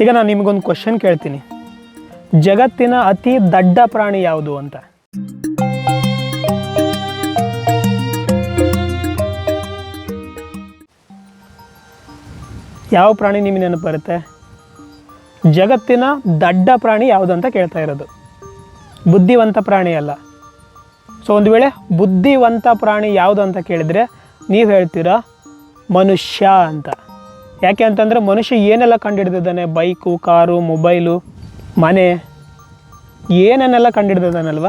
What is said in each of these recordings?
ಈಗ ನಾನು ನಿಮಗೊಂದು ಕ್ವಶನ್ ಕೇಳ್ತೀನಿ. ಜಗತ್ತಿನ ಅತಿ ದಡ್ಡ ಪ್ರಾಣಿ ಯಾವುದು ಅಂತ? ಯಾವ ಪ್ರಾಣಿ ನಿಮಗೆ ನೆನಪು ಬರುತ್ತೆ? ಜಗತ್ತಿನ ದಡ್ಡ ಪ್ರಾಣಿ ಯಾವುದು ಅಂತ ಕೇಳ್ತಾ ಇರೋದು. ಬುದ್ಧಿವಂತ ಪ್ರಾಣಿ ಅಲ್ಲ. ಸೊ ಒಂದು ವೇಳೆ ಬುದ್ಧಿವಂತ ಪ್ರಾಣಿ ಯಾವುದು ಅಂತ ಕೇಳಿದರೆ, ನೀವು ಹೇಳ್ತೀರಾ, ಮನುಷ್ಯ ಅಂತ. ಯಾಕೆ ಅಂತಂದರೆ ಮನುಷ್ಯ ಏನೆಲ್ಲ ಕಂಡುಹಿಡಿದಿದ್ದಾನೆ ಬೈಕು, ಕಾರು, ಮೊಬೈಲು, ಮನೆ. ಏನನ್ನೆಲ್ಲ ಕಂಡುಹಿಡಿದಿದ್ದಾನಲ್ವ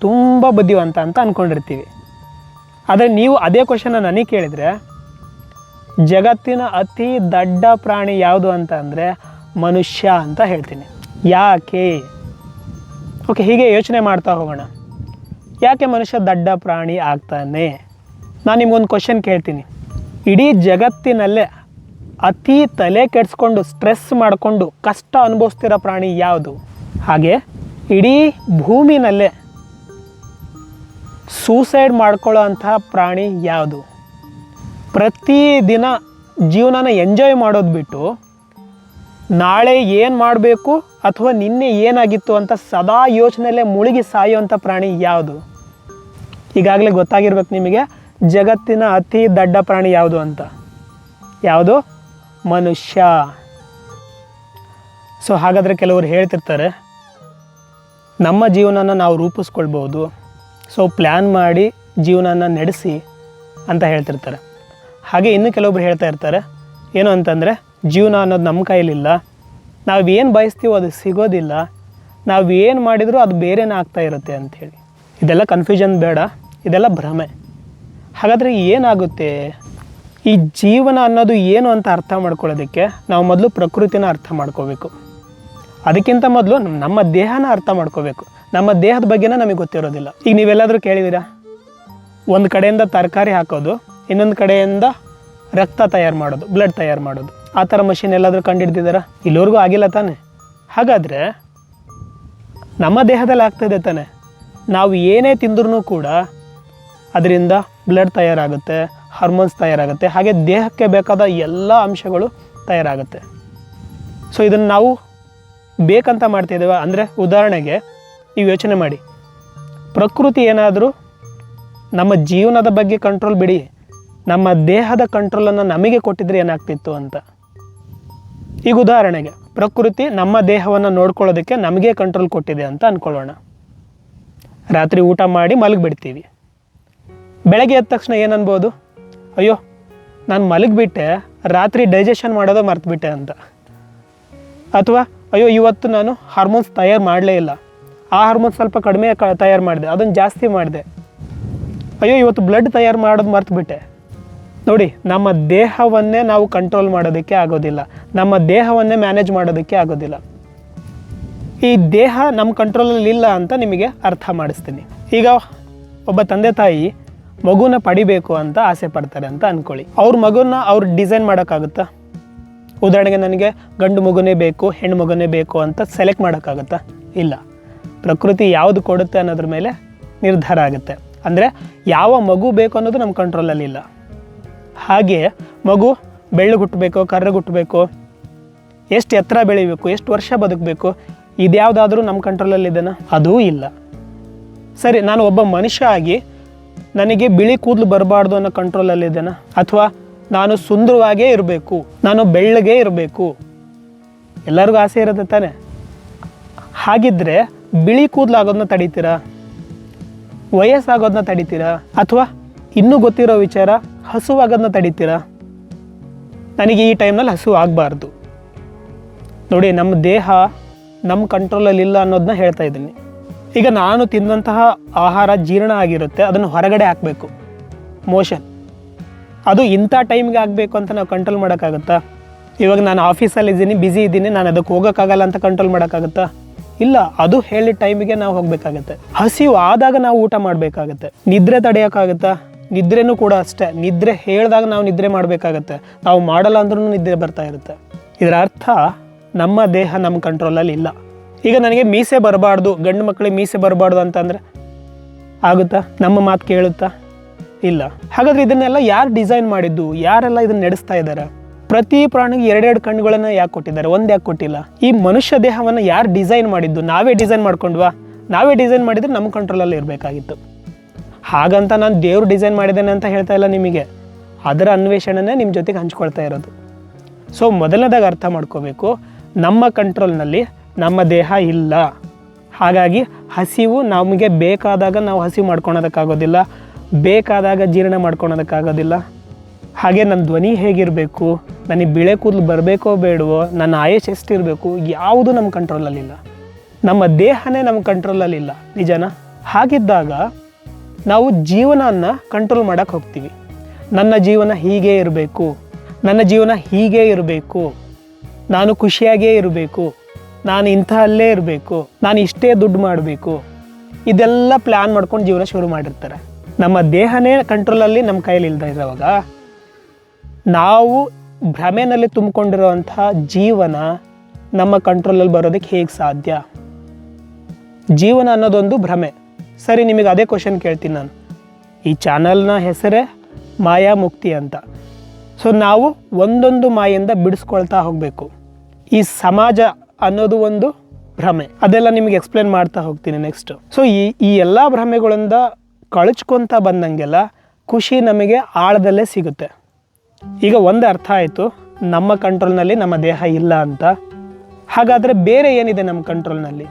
ತುಂಬ ಬುದ್ಧಿವಂತ ಅಂತ ಅಂದ್ಕೊಂಡಿರ್ತೀವಿ ಆದರೆ ನೀವು ಅದೇ ಕ್ವಶನ ನನಗೆ ಕೇಳಿದರೆ, ಜಗತ್ತಿನ ಅತಿ ದೊಡ್ಡ ಪ್ರಾಣಿ ಯಾವುದು ಅಂತ ಅಂದರೆ ಮನುಷ್ಯ ಅಂತ ಹೇಳ್ತೀನಿ. ಯಾಕೆ? ಓಕೆ, ಹೀಗೆ ಯೋಚನೆ ಮಾಡ್ತಾ ಹೋಗೋಣ. ಯಾಕೆ ಮನುಷ್ಯ ದಡ್ಡ ಪ್ರಾಣಿ ಆಗ್ತಾನೆ? ನಾನು ನಿಮಗೊಂದು ಕ್ವಶನ್ ಕೇಳ್ತೀನಿ. ಇಡೀ ಜಗತ್ತಿನಲ್ಲೇ ಅತಿ ತಲೆ ಕೆಡಿಸ್ಕೊಂಡು ಸ್ಟ್ರೆಸ್ ಮಾಡಿಕೊಂಡು ಕಷ್ಟ ಅನುಭವಿಸ್ತಿರೋ ಪ್ರಾಣಿ ಯಾವುದು? ಹಾಗೆ ಇಡೀ ಭೂಮಿನಲ್ಲೇ ಸೂಸೈಡ್ ಮಾಡ್ಕೊಳ್ಳೋ ಅಂತಹ ಪ್ರಾಣಿ ಯಾವುದು? ಪ್ರತಿದಿನ ಜೀವನನ ಎಂಜಾಯ್ ಮಾಡೋದು ಬಿಟ್ಟು ನಾಳೆ ಏನು ಮಾಡಬೇಕು ಅಥವಾ ನಿನ್ನೆ ಏನಾಗಿತ್ತು ಅಂತ ಸದಾ ಯೋಚನೆಯಲ್ಲೇ ಮುಳುಗಿ ಸಾಯುವಂಥ ಪ್ರಾಣಿ ಯಾವುದು? ಈಗಾಗಲೇ ಗೊತ್ತಾಗಿರ್ಬೇಕು ನಿಮಗೆ, ಜಗತ್ತಿನ ಅತಿ ದಡ್ಡ ಪ್ರಾಣಿ ಯಾವುದು ಅಂತ. ಯಾವುದು? ಮನುಷ್ಯ. ಸೊ ಹಾಗಾದರೆ ಕೆಲವರು ಹೇಳ್ತಿರ್ತಾರೆ, ನಮ್ಮ ಜೀವನನ ನಾವು ರೂಪಿಸ್ಕೊಳ್ಬೋದು. ಸೊ ಪ್ಲ್ಯಾನ್ ಮಾಡಿ ಜೀವನನ ನಡೆಸಿ ಅಂತ ಹೇಳ್ತಿರ್ತಾರೆ. ಹಾಗೆ ಇನ್ನು ಕೆಲವೊಬ್ರು ಹೇಳ್ತಾ ಇರ್ತಾರೆ, ಏನು ಅಂತಂದರೆ, ಜೀವನ ಅನ್ನೋದು ನಮ್ಮ ಕೈಲಿಲ್ಲ. ನಾವು ಏನು ಬಯಸ್ತೀವೋ ಅದು ಸಿಗೋದಿಲ್ಲ. ನಾವು ಏನು ಮಾಡಿದರೂ ಅದು ಬೇರೆನೇ ಆಗ್ತಾ ಇರುತ್ತೆ ಅಂಥೇಳಿ ಇದೆಲ್ಲ ಕನ್ಫ್ಯೂಷನ್ ಬೇಡ, ಇದೆಲ್ಲ ಭ್ರಮೆ. ಹಾಗಾದರೆ ಏನಾಗುತ್ತೆ? ಈ ಜೀವನ ಅನ್ನೋದು ಏನು ಅಂತ ಅರ್ಥ ಮಾಡ್ಕೊಳ್ಳೋದಕ್ಕೆ ನಾವು ಮೊದಲು ಪ್ರಕೃತಿನ ಅರ್ಥ ಮಾಡ್ಕೋಬೇಕು. ಅದಕ್ಕಿಂತ ಮೊದಲು ನಮ್ಮ ದೇಹನ ಅರ್ಥ ಮಾಡ್ಕೋಬೇಕು. ನಮ್ಮ ದೇಹದ ಬಗ್ಗೆನೇ ನಮಗೆ ಗೊತ್ತಿರೋದಿಲ್ಲ. ಈಗ ನೀವೆಲ್ಲಾದರೂ ಕೇಳಿದ್ದೀರಾ? ಒಂದು ಕಡೆಯಿಂದ ತರಕಾರಿ ಹಾಕೋದು, ಇನ್ನೊಂದು ಕಡೆಯಿಂದ ರಕ್ತ ತಯಾರು ಮಾಡೋದು ಬ್ಲಡ್ ತಯಾರು ಮಾಡೋದು. ಆ ಥರ ಮಷಿನ್ ಎಲ್ಲಾದರೂ ಕಂಡುಹಿಡ್ದಿದ್ದಾರಾ ಇಲ್ಲಿವರೆಗೂ ಆಗಿಲ್ಲ ತಾನೆ. ಹಾಗಾದರೆ ನಮ್ಮ ದೇಹದಲ್ಲಿ ಆಗ್ತದೆ ತಾನೆ. ನಾವು ಏನೇ ತಿಂದ್ರೂ ಕೂಡ ಅದರಿಂದ ಬ್ಲಡ್ ತಯಾರಾಗುತ್ತೆ, ಹಾರ್ಮೋನ್ಸ್ ತಯಾರಾಗುತ್ತೆ, ಹಾಗೆ ದೇಹಕ್ಕೆ ಬೇಕಾದ ಎಲ್ಲ ಅಂಶಗಳು ತಯಾರಾಗುತ್ತೆ. ಸೊ ಇದನ್ನು ನಾವು ಬೇಕಂತ ಮಾಡ್ತಿದ್ದೇವೆ ಅಂದರೆ ಉದಾಹರಣೆಗೆ ನೀವು ಯೋಚನೆ ಮಾಡಿ. ಪ್ರಕೃತಿ ಏನಾದರೂ ನಮ್ಮ ಜೀವನದ ಬಗ್ಗೆ ಕಂಟ್ರೋಲ್ ಬಿಡಿ. ನಮ್ಮ ದೇಹದ ಕಂಟ್ರೋಲನ್ನು ನಮಗೆ ಕೊಟ್ಟಿದ್ರೆ ಏನಾಗ್ತಿತ್ತು ಅಂತ. ಈಗ ಉದಾಹರಣೆಗೆ, ಪ್ರಕೃತಿ ನಮ್ಮ ದೇಹವನ್ನು ನೋಡ್ಕೊಳ್ಳೋದಕ್ಕೆ ನಮಗೆ ಕಂಟ್ರೋಲ್ ಕೊಟ್ಟಿದೆ ಅಂತ ಅಂದ್ಕೊಳ್ಳೋಣ ರಾತ್ರಿ ಊಟ ಮಾಡಿ ಮಲಗಿಬಿಡ್ತೀವಿ. ಬೆಳಗ್ಗೆ ಎದ್ದ ತಕ್ಷಣ ಏನು ಅನ್ಬೋದು? ಅಯ್ಯೋ, ನಾನು ಮಲಗಿಬಿಟ್ಟೆ, ರಾತ್ರಿ ಡೈಜೆಷನ್ ಮಾಡೋದು ಮರ್ತುಬಿಟ್ಟೆ ಅಂತ. ಅಥವಾ, ಅಯ್ಯೋ, ಇವತ್ತು ನಾನು ಹಾರ್ಮೋನ್ಸ್ ತಯಾರು ಮಾಡಲೇ ಇಲ್ಲ. ಆ ಹಾರ್ಮೋನ್ಸ್ ಸ್ವಲ್ಪ ಕಡಿಮೆ ಕ ತಯಾರು ಮಾಡಿದೆ ಅದನ್ನು ಜಾಸ್ತಿ ಮಾಡಿದೆ. ಅಯ್ಯೋ, ಇವತ್ತು ಬ್ಲಡ್ ತಯಾರು ಮಾಡೋದು ಮರ್ತುಬಿಟ್ಟೆ. ನೋಡಿ, ನಮ್ಮ ದೇಹವನ್ನೇ ನಾವು ಕಂಟ್ರೋಲ್ ಮಾಡೋದಕ್ಕೆ ಆಗೋದಿಲ್ಲ. ನಮ್ಮ ದೇಹವನ್ನೇ ಮ್ಯಾನೇಜ್ ಮಾಡೋದಕ್ಕೆ ಆಗೋದಿಲ್ಲ. ಈ ದೇಹ ನಮ್ಮ ಕಂಟ್ರೋಲಲ್ಲಿ ಇಲ್ಲ ಅಂತ ನಿಮಗೆ ಅರ್ಥ ಮಾಡಿಸ್ತೀನಿ. ಈಗ ಒಬ್ಬ ತಂದೆ ತಾಯಿ ಮಗುನ ಪಡಿಬೇಕು ಅಂತ ಆಸೆ ಪಡ್ತಾರೆ ಅಂತ ಅಂದ್ಕೊಳ್ಳಿ ಅವ್ರ ಮಗುನ ಅವ್ರು ಡಿಸೈನ್ ಮಾಡೋಕ್ಕಾಗುತ್ತಾ? ಉದಾಹರಣೆಗೆ ನನಗೆ ಗಂಡು ಮಗುನೇ ಬೇಕು, ಹೆಣ್ಣು ಮಗುನೇ ಬೇಕು ಅಂತ ಸೆಲೆಕ್ಟ್ ಮಾಡೋಕ್ಕಾಗುತ್ತಾ? ಇಲ್ಲ. ಪ್ರಕೃತಿ ಯಾವುದು ಕೊಡುತ್ತೆ ಅನ್ನೋದ್ರ ಮೇಲೆ ನಿರ್ಧಾರ ಆಗುತ್ತೆ. ಅಂದರೆ ಯಾವ ಮಗು ಬೇಕು ಅನ್ನೋದು ನಮ್ಮ ಕಂಟ್ರೋಲಲ್ಲಿ ಇಲ್ಲ. ಹಾಗೆ ಮಗು ಬೆಳ್ಳು ಹುಟ್ಟಬೇಕು ಎಷ್ಟು ಎತ್ತರ ಬೆಳಿಬೇಕು, ಎಷ್ಟು ವರ್ಷ ಬದುಕಬೇಕು, ಇದ್ಯಾವುದಾದ್ರೂ ನಮ್ಮ ಕಂಟ್ರೋಲಲ್ಲಿ ಇದೆಯಾ ಅದೂ ಇಲ್ಲ. ಸರಿ, ನಾನು ಒಬ್ಬ ಮನುಷ್ಯ ಆಗಿ ನನಗೆ ಬಿಳಿ ಕೂದಲು ಬರಬಾರ್ದು ಅನ್ನೋ ಕಂಟ್ರೋಲಲ್ಲಿ ಇದೆನಾ ಅಥವಾ ನಾನು ಸುಂದರವಾಗೇ ಇರಬೇಕು, ನಾನು ಬೆಳ್ಳಗೆ ಇರಬೇಕು? ಎಲ್ಲರಿಗೂ ಆಸೆ ಇರುತ್ತೆ ತಾನೆ. ಹಾಗಿದ್ರೆ ಬಿಳಿ ಕೂದಲು ಆಗೋದನ್ನ ತಡಿತೀರಾ? ವಯಸ್ಸಾಗೋದನ್ನ ತಡಿತೀರಾ? ಅಥವಾ ಇನ್ನೂ ಗೊತ್ತಿರೋ ವಿಚಾರ ಹಸುವಾಗೋದನ್ನ ತಡಿತೀರಾ? ನನಗೆ ಈ ಟೈಮ್ನಲ್ಲಿ ಹಸು ಆಗಬಾರ್ದು. ನೋಡಿ, ನಮ್ಮ ದೇಹ ನಮ್ಮ ಕಂಟ್ರೋಲಲ್ಲಿ ಇಲ್ಲ ಅನ್ನೋದನ್ನ ಹೇಳ್ತಾ ಇದ್ದೀನಿ. ಈಗ ನಾನು ತಿಂದಂತಹ ಆಹಾರ ಜೀರ್ಣ ಆಗಿರುತ್ತೆ, ಅದನ್ನು ಹೊರಗಡೆ ಹಾಕಬೇಕು. ಮೋಷನ್. ಅದು ಇಂಥ ಟೈಮ್ಗೆ ಆಗಬೇಕು ಅಂತ ನಾವು ಕಂಟ್ರೋಲ್ ಮಾಡೋಕ್ಕಾಗುತ್ತಾ? ಇವಾಗ ನಾನು ಆಫೀಸಲ್ಲಿ ಇದ್ದೀನಿ ಬ್ಯುಸಿ ಇದ್ದೀನಿ, ನಾನು ಅದಕ್ಕೆ ಹೋಗೋಕ್ಕಾಗಲ್ಲ ಅಂತ ಕಂಟ್ರೋಲ್ ಮಾಡೋಕ್ಕಾಗುತ್ತಾ? ಇಲ್ಲ, ಅದು ಹೇಳಿದ ಟೈಮಿಗೆ ನಾವು ಹೋಗಬೇಕಾಗತ್ತೆ. ಹಸಿವು ಆದಾಗ ನಾವು ಊಟ ಮಾಡಬೇಕಾಗತ್ತೆ. ನಿದ್ರೆ ತಡೆಯೋಕ್ಕಾಗುತ್ತಾ? ನಿದ್ರೆನೂ ಕೂಡ ಅಷ್ಟೇ. ನಿದ್ರೆ ಹೇಳಿದಾಗ ನಾವು ನಿದ್ರೆ ಮಾಡಬೇಕಾಗತ್ತೆ. ನಾವು ಮಾಡಲ್ಲ ಅಂದ್ರೂ ನಿದ್ರೆ ಬರ್ತಾ ಇರುತ್ತೆ. ಇದರ ಅರ್ಥ ನಮ್ಮ ದೇಹ ನಮ್ಮ ಕಂಟ್ರೋಲಲ್ಲಿ ಇಲ್ಲ. ಈಗ ನನಗೆ ಮೀಸೆ ಬರಬಾರ್ದು, ಗಂಡು ಮಕ್ಕಳಿಗೆ ಮೀಸೆ ಬರಬಾರ್ದು ಅಂತಂದರೆ ಆಗುತ್ತಾ? ನಮ್ಮ ಮಾತು ಕೇಳುತ್ತಾ? ಇಲ್ಲ. ಹಾಗಾದ್ರೆ ಇದನ್ನೆಲ್ಲ ಯಾರು ಡಿಸೈನ್ ಮಾಡಿದ್ದು? ಯಾರೆಲ್ಲ ಇದನ್ನ ನಡೆಸ್ತಾ ಇದ್ದಾರೆ ಪ್ರತಿ ಪ್ರಾಣಿಗೆ ಎರಡೆರಡು ಕಣ್ಣುಗಳನ್ನು ಯಾಕೆ ಕೊಟ್ಟಿದ್ದಾರೆ? ಒಂದು ಯಾಕೆ ಕೊಟ್ಟಿಲ್ಲ? ಈ ಮನುಷ್ಯ ದೇಹವನ್ನು ಯಾರು ಡಿಸೈನ್ ಮಾಡಿದ್ದು? ನಾವೇ ಡಿಸೈನ್ ಮಾಡ್ಕೊಂಡ್ವಾ? ನಾವೇ ಡಿಸೈನ್ ಮಾಡಿದರೆ ನಮ್ಮ ಕಂಟ್ರೋಲಲ್ಲಿ ಇರಬೇಕಾಗಿತ್ತು. ಹಾಗಂತ ನಾನು ದೇವ್ರು ಡಿಸೈನ್ ಮಾಡಿದ್ದೇನೆ ಅಂತ ಹೇಳ್ತಾ ಇಲ್ಲ ನಿಮಗೆ. ಅದರ ಅನ್ವೇಷಣೆನೇ ನಿಮ್ಮ ಜೊತೆಗೆ ಹಂಚ್ಕೊಳ್ತಾ ಇರೋದು. ಸೊ ಮೊದಲನೇದಾಗಿ ಅರ್ಥ ಮಾಡ್ಕೋಬೇಕು, ನಮ್ಮ ಕಂಟ್ರೋಲ್ನಲ್ಲಿ ನಮ್ಮ ದೇಹ ಇಲ್ಲ. ಹಾಗಾಗಿ ಹಸಿವು ನಮಗೆ ಬೇಕಾದಾಗ ನಾವು ಹಸಿವು ಮಾಡ್ಕೊಳೋದಕ್ಕಾಗೋದಿಲ್ಲ, ಬೇಕಾದಾಗ ಜೀರ್ಣ ಮಾಡ್ಕೊಳೋದಕ್ಕಾಗೋದಿಲ್ಲ. ಹಾಗೆ ನನ್ನ ಧ್ವನಿ ಹೇಗಿರಬೇಕು, ನನಗೆ ಬಿಳೆ ಕೂದಲು ಬರಬೇಕೋ ಬೇಡವೋ, ನನ್ನ ಆಯುಷ್ ಎಷ್ಟಿರಬೇಕು, ಯಾವುದು ನಮ್ಮ ಕಂಟ್ರೋಲಲ್ಲಿಲ್ಲ. ನಮ್ಮ ದೇಹನೇ ನಮ್ಮ ಕಂಟ್ರೋಲಲ್ಲಿಲ್ಲ, ನಿಜನಾ? ಹಾಗಿದ್ದಾಗ ನಾವು ಜೀವನನ ಕಂಟ್ರೋಲ್ ಮಾಡೋಕ್ಕೆ ಹೋಗ್ತೀವಿ. ನನ್ನ ಜೀವನ ಹೀಗೆ ಇರಬೇಕು, ನನ್ನ ಜೀವನ ಹೀಗೆ ಇರಬೇಕು, ನಾನು ಖುಷಿಯಾಗೇ ಇರಬೇಕು. ನಾನು ಇಂಥಲ್ಲೇ ಇರಬೇಕು, ನಾನು ಇಷ್ಟೇ ದುಡ್ಡು ಮಾಡಬೇಕು. ಇದೆಲ್ಲ ಪ್ಲ್ಯಾನ್ ಮಾಡ್ಕೊಂಡು ಜೀವನ ಶುರು ಮಾಡಿರ್ತಾರೆ. ನಮ್ಮ ದೇಹನೇ ಕಂಟ್ರೋಲಲ್ಲಿ ನಮ್ಮ ಕೈಯಲ್ಲಿ ಇಲ್ಲದೆ ಇರೋವಾಗ, ನಾವು ಭ್ರಮೆನಲ್ಲಿ ತುಂಬಿಕೊಂಡಿರುವಂಥ ಜೀವನ ನಮ್ಮ ಕಂಟ್ರೋಲಲ್ಲಿ ಬರೋದಕ್ಕೆ ಹೇಗೆ ಸಾಧ್ಯ? ಜೀವನ ಅನ್ನೋದೊಂದು ಭ್ರಮೆ. ಸರಿ, ನಿಮಗೆ ಅದೇ ಕ್ವಶನ್ ಕೇಳ್ತೀನಿ ನಾನು. ಈ ಚಾನಲ್ನ ಹೆಸರೇ ಮಾಯಾ ಮುಕ್ತಿ ಅಂತ. ಸೊ ನಾವು ಒಂದೊಂದು ಮಾಯಿಂದ ಬಿಡಿಸ್ಕೊಳ್ತಾ ಹೋಗಬೇಕು. ಈ ಸಮಾಜ ಅನ್ನೋದು ಒಂದು ಭ್ರಮೆ. ಅದೆಲ್ಲ ನಿಮಗೆ ಎಕ್ಸ್ಪ್ಲೇನ್ ಮಾಡ್ತಾ ಹೋಗ್ತೀನಿ ನೆಕ್ಸ್ಟ್ ಸೊ ಈ ಈ ಎಲ್ಲ ಭ್ರಮೆಗಳಿಂದ ಕಳಚ್ಕೊತ ಬಂದಂಗೆಲ್ಲ ಖುಷಿ ನಮಗೆ ಆಳದಲ್ಲೇ ಸಿಗುತ್ತೆ. ಈಗ ಒಂದು ಅರ್ಥ ಆಯಿತು. ನಮ್ಮ ಕಂಟ್ರೋಲ್ನಲ್ಲಿ ನಮ್ಮ ದೇಹ ಇಲ್ಲ ಅಂತ. ಹಾಗಾದರೆ ಬೇರೆ ಏನಿದೆ ನಮ್ಮ ಕಂಟ್ರೋಲ್ನಲ್ಲಿ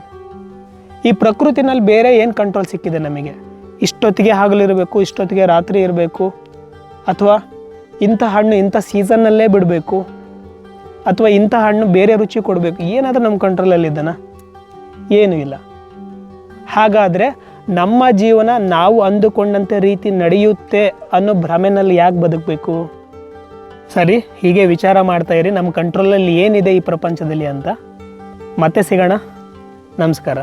ಈ ಪ್ರಕೃತಿನಲ್ಲಿ ಬೇರೆ ಏನು ಕಂಟ್ರೋಲ್ ಸಿಕ್ಕಿದೆ ನಮಗೆ? ಇಷ್ಟೊತ್ತಿಗೆ ಹಗಲಿರಬೇಕು, ಇಷ್ಟೊತ್ತಿಗೆ ರಾತ್ರಿ ಇರಬೇಕು, ಅಥವಾ ಇಂಥ ಹಣ್ಣು ಇಂಥ ಸೀಸನ್ನಲ್ಲೇ ಬಿಡಬೇಕು. ಅಥವಾ ಇಂಥ ಹಣ್ಣು ಬೇರೆ ರುಚಿ ಕೊಡಬೇಕು. ಏನಾದರೂ ನಮ್ಮ ಕಂಟ್ರೋಲಲ್ಲಿದ್ದಾನ ಏನೂ ಇಲ್ಲ. ಹಾಗಾದರೆ ನಮ್ಮ ಜೀವನ ನಾವು ಅಂದುಕೊಂಡಂತೆ ರೀತಿ ನಡೆಯುತ್ತೆ ಅನ್ನೋ ಭ್ರಮೆನಲ್ಲಿ ಯಾಕೆ ಬದುಕಬೇಕು? ಸರಿ, ಹೀಗೆ ವಿಚಾರ ಮಾಡ್ತಾ ಇರಿ. ನಮ್ಮ ಕಂಟ್ರೋಲಲ್ಲಿ ಏನಿದೆ ಈ ಪ್ರಪಂಚದಲ್ಲಿ ಅಂತ. ಮತ್ತೆ ಸಿಗೋಣ. ನಮಸ್ಕಾರ.